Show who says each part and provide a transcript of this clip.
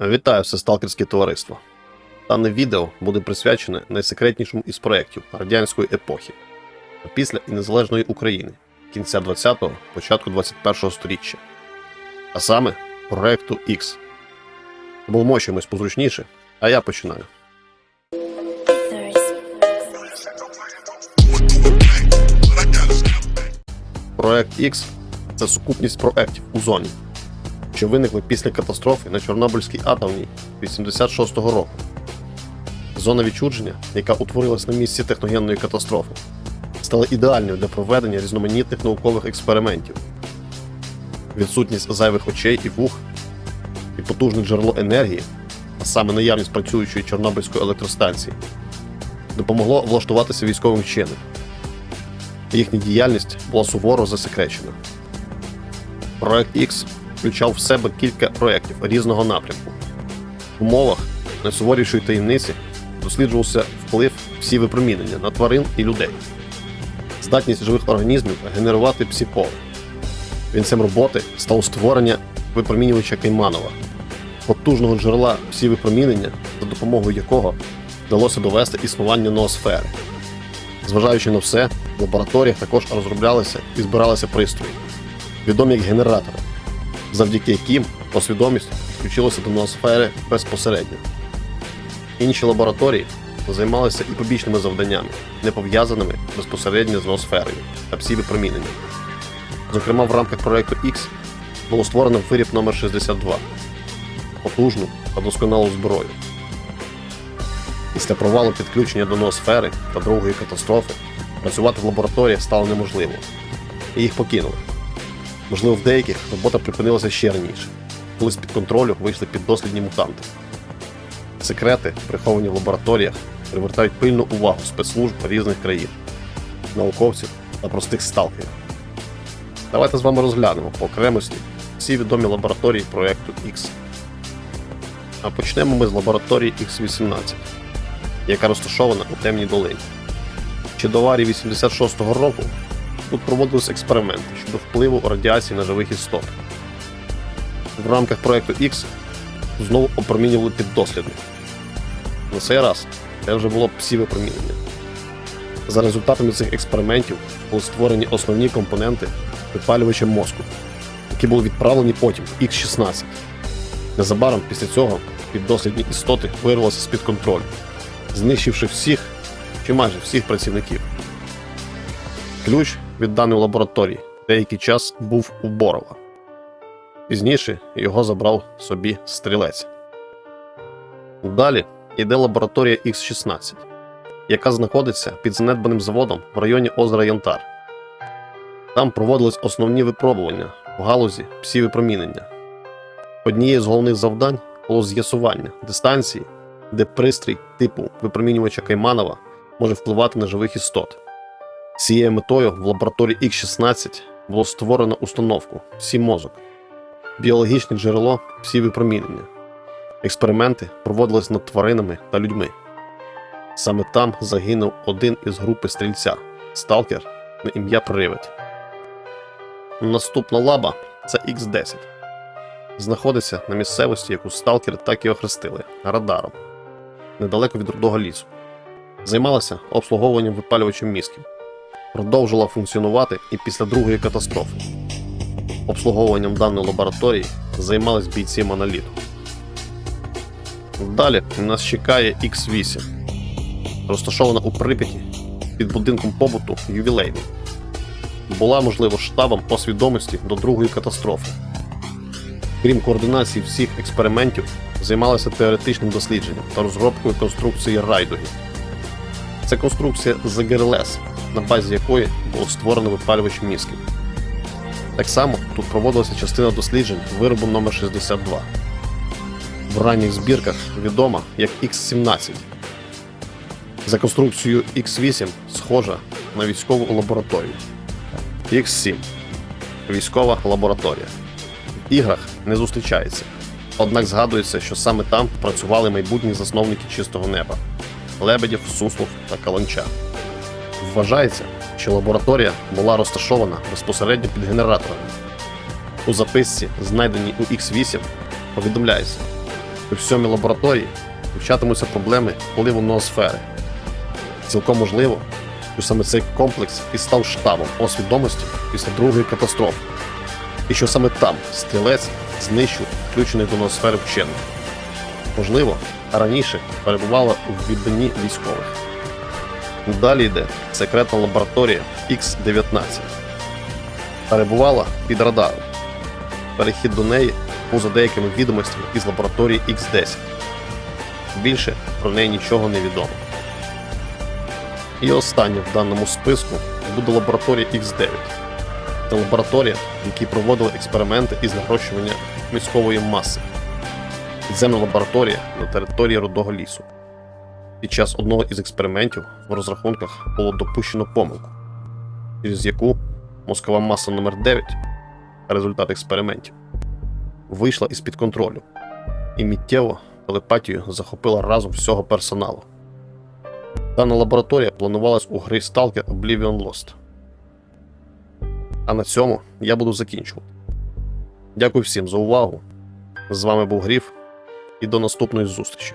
Speaker 1: Вітаю все сталкерське товариство. Дане відео буде присвячене найсекретнішому із проєктів радянської епохи після і незалежної України кінця 20-го, початку 21-го сторіччя. А саме проекту X. Обомочуємось позручніше, а я починаю. Проект X це сукупність проектів у зоні, що виникли після катастрофи на Чорнобильській атомній 86-го року. Зона відчудження, яка утворилась на місці техногенної катастрофи, стала ідеальною для проведення різноманітних наукових експериментів. Відсутність зайвих очей і вух і потужне джерело енергії, а саме наявність працюючої Чорнобильської електростанції, допомогло влаштуватися військовим вченим. Їхня діяльність була суворо засекречена. Проект X включав в себе кілька проєктів різного напрямку. В умовах найсуворішої таємниці досліджувався вплив всі випромінення на тварин і людей, здатність живих організмів генерувати псіполе. Вінцем роботи стало створення випромінювача Кейманова, потужного джерела всі випромінення, за допомогою якого вдалося довести існування ноосфери. Зважаючи на все, в лабораторіях також розроблялися і збиралися пристрої, відомі як генератори, завдяки яким посвідомість включилася до ноосфери безпосередньо. Інші лабораторії займалися і побічними завданнями, не пов'язаними безпосередньо з ноосферою та псівипроміненням. Зокрема, в рамках проекту X було створено виріб номер 62 потужну та досконалу зброю. Після провалу підключення до ноосфери та другої катастрофи працювати в лабораторіях стало неможливо, і їх покинули. Можливо, в деяких робота припинилася ще раніше, коли з-під контролю вийшли піддослідні мутанти. Секрети, приховані в лабораторіях, привертають пильну увагу спецслужб різних країн, науковців та простих сталкерів. Давайте з вами розглянемо по окремості всі відомі лабораторії проекту X. А почнемо ми з лабораторії X18, яка розташована у темній долині. Ще до аварії 86-го року тут проводились експерименти щодо впливу радіації на живих істот. В рамках проекту X знову опромінювали піддослідних. На цей раз це вже було псівипромінення. За результатами цих експериментів були створені основні компоненти випалювача мозку, які були відправлені потім в X16. Незабаром після цього піддослідні істоти вирвалися з-під контролю, знищивши всіх чи майже всіх працівників. Ключ від даної лабораторії деякий час був у Борова. Пізніше його забрав собі стрілець. Далі йде лабораторія Х-16, яка знаходиться під занедбаним заводом в районі озера Янтар. Там проводились основні випробування в галузі псівипромінення. Однією з головних завдань було з'ясування дистанції, де пристрій типу випромінювача Кайманова може впливати на живих істот. Цією метою в лабораторії Х-16 було створено установку всі мозок, біологічне джерело всі випромінення. Експерименти проводились над тваринами та людьми. Саме там загинув один із групи стрільця сталкер на ім'я Привид. Наступна лаба це Х10. Знаходиться на місцевості, яку сталкери так і охрестили радаром, недалеко від рудого лісу. Займалася обслуговуванням випалювачем мізків. Продовжила функціонувати і після другої катастрофи. Обслуговуванням даної лабораторії займались бійці моноліту. Далі нас чекає X8, розташована у Прип'яті під будинком побуту ювілейний. Була, можливо, штабом по свідомості до другої катастрофи. Крім координації всіх експериментів, займалася теоретичним дослідженням та розробкою конструкції райдугів. Це конструкція ЗГРЛС, на базі якої було створено випалювач мізків. Так само тут проводилася частина досліджень виробу номер 62 В ранніх збірках відома як X17. За конструкцією X8 схожа на військову лабораторію. X7 військова лабораторія. В іграх не зустрічається. Однак згадується, що саме там працювали майбутні засновники чистого неба Лебедів, Суслов та Каланча. Вважається, що лабораторія була розташована безпосередньо під генераторами. У записці, знайденій у X8, повідомляється, У сьомій лабораторії вивчатимуться проблеми впливу ноосфери. Цілком можливо, що саме цей комплекс і став штабом освідомості після другої катастрофи, і що саме там стрілець знищив включений до ноосфери вчених. Можливо, раніше перебувала у відданні військових. Далі йде секретна лабораторія X-19. Перебувала під радаром. Перехід до неї поза деякими відомостями із лабораторії X10. Більше про неї нічого не відомо. І останнє в даному списку буде лабораторія X9. Це лабораторія, в якій проводили експерименти із нарощування міськової маси. Підземна лабораторія на території Рудого лісу. Під час одного із експериментів в розрахунках було допущено помилку, через яку мозкова маса номер 9 результат експериментів, вийшла із-під контролю і миттєво телепатію захопила разом всього персоналу. Дана лабораторія планувалась у грі Stalker Oblivion Lost. А на цьому я буду закінчувати. Дякую всім за увагу. З вами був Гріф і до наступної зустрічі.